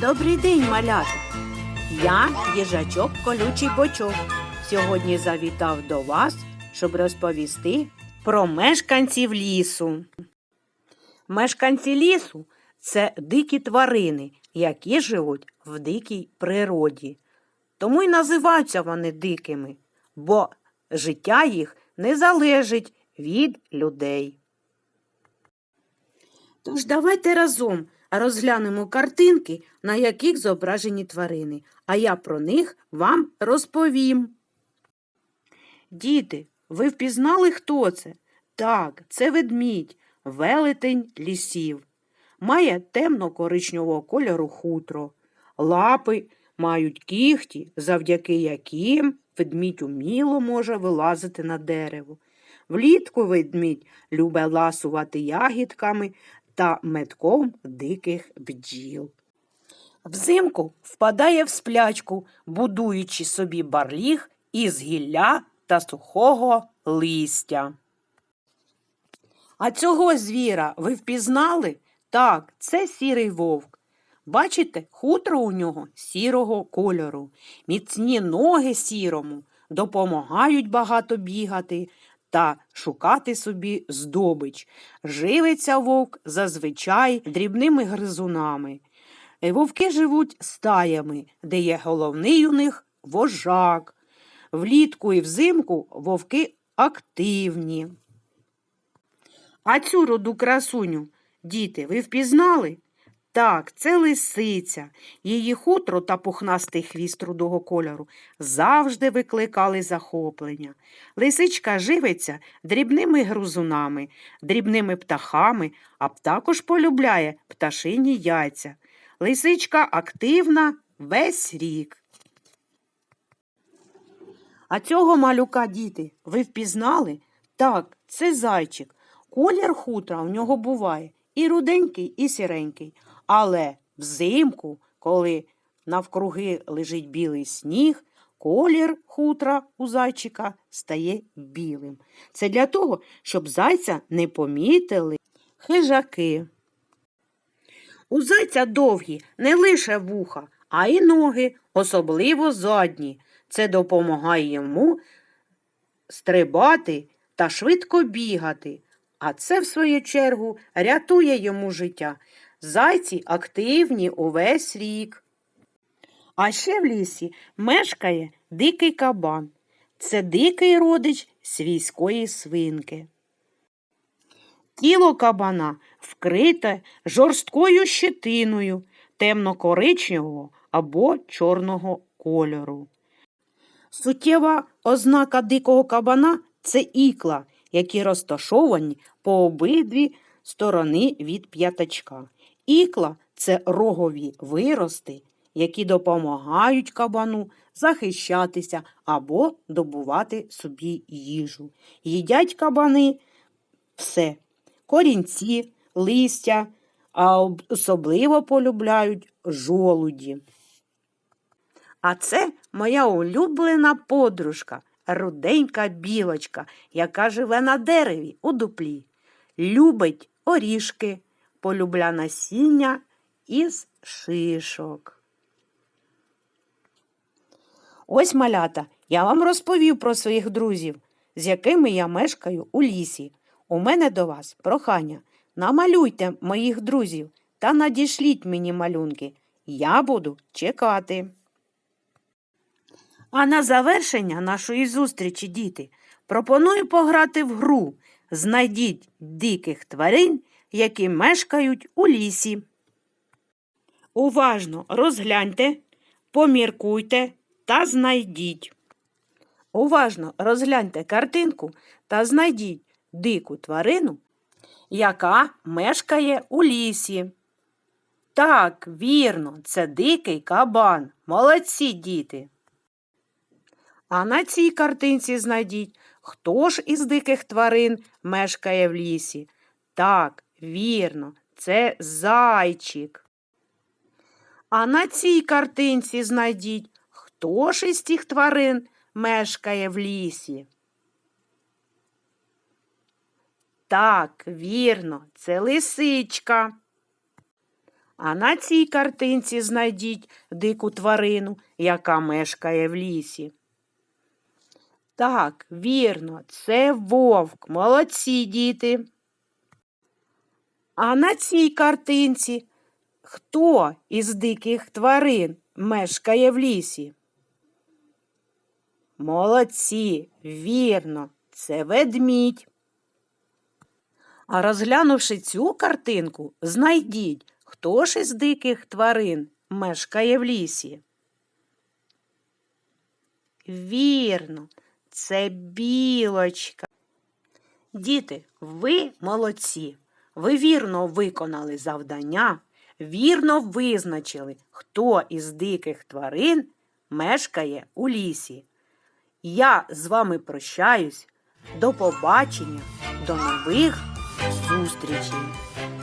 Добрий день, малята! Я їжачок колючий бочок. Сьогодні завітав до вас, щоб розповісти про мешканців лісу. Мешканці лісу це дикі тварини, які живуть в дикій природі. Тому й називаються вони дикими, бо життя їх не залежить від людей. Тож давайте разом розглянемо картинки, на яких зображені тварини, а я про них вам розповім. Діти, ви впізнали, хто це? Так, це ведмідь, велетень лісів. Має темно-коричневого кольору хутро. Лапи мають кіхті, завдяки яким ведмідь уміло може вилазити на дерево. Влітку ведмідь любить ласувати ягідками та метком диких бджіл. Взимку впадає в сплячку, будуючи собі барліг із гілля та сухого листя. А цього звіра ви впізнали? Так, це сірий вовк. Бачите, хутро у нього сірого кольору, міцні ноги сірому допомагають багато бігати та шукати собі здобич. Живиться вовк зазвичай дрібними гризунами. Вовки живуть стаями, де є головний у них вожак. Влітку і взимку вовки активні. А цю роду красуню, діти, ви впізнали? Так, це лисиця. Її хутро та пухнастий хвіст рудого кольору завжди викликали захоплення. Лисичка живиться дрібними грузунами, дрібними птахами, а також полюбляє пташині яйця. Лисичка активна весь рік. А цього малюка, діти, ви впізнали? Так, це зайчик. Колір хутра в нього буває і руденький, і сіренький. Але взимку, коли навкруги лежить білий сніг, колір хутра у зайчика стає білим. Це для того, щоб зайця не помітили хижаки. У зайця довгі не лише вуха, а й ноги, особливо задні. Це допомагає йому стрибати та швидко бігати, а це, в свою чергу, рятує йому життя. Зайці активні увесь рік. А ще в лісі мешкає дикий кабан. Це дикий родич свійської свинки. Тіло кабана вкрите жорсткою щетиною темно-коричневого або чорного кольору. Суттєва ознака дикого кабана це ікла, які розташовані по обидві сторони від п'ятачка. Ікла це рогові вирости, які допомагають кабану захищатися або добувати собі їжу. Їдять кабани все корінці, листя, а особливо полюбляють жолуді. А це моя улюблена подружка, руденька білочка, яка живе на дереві у дуплі. Любить орішки, полюбля насіння із шишок. Ось малята, я вам розповів про своїх друзів, з якими я мешкаю у лісі. У мене до вас прохання. Намалюйте моїх друзів та надішліть мені малюнки. Я буду чекати. А на завершення нашої зустрічі, діти, пропоную пограти в гру. Знайдіть диких тварин, які мешкають у лісі. Уважно розгляньте, поміркуйте та знайдіть. Уважно розгляньте картинку та знайдіть дику тварину, яка мешкає у лісі. Так, вірно, це дикий кабан. Молодці діти. А на цій картинці знайдіть, хто ж із диких тварин мешкає в лісі. Так, вірно, це зайчик. А на цій картинці знайдіть, хто ж із тих тварин мешкає в лісі. Так, вірно, це лисичка. А на цій картинці знайдіть дику тварину, яка мешкає в лісі. Так, вірно, це вовк. Молодці діти. А на цій картинці хто із диких тварин мешкає в лісі? Молодці, вірно, це ведмідь. А розглянувши цю картинку, знайдіть, хто ж із диких тварин мешкає в лісі. Вірно, це білочка. Діти, ви молодці. Ви вірно виконали завдання, вірно визначили, хто із диких тварин мешкає у лісі. Я з вами прощаюсь. До побачення, до нових зустрічей.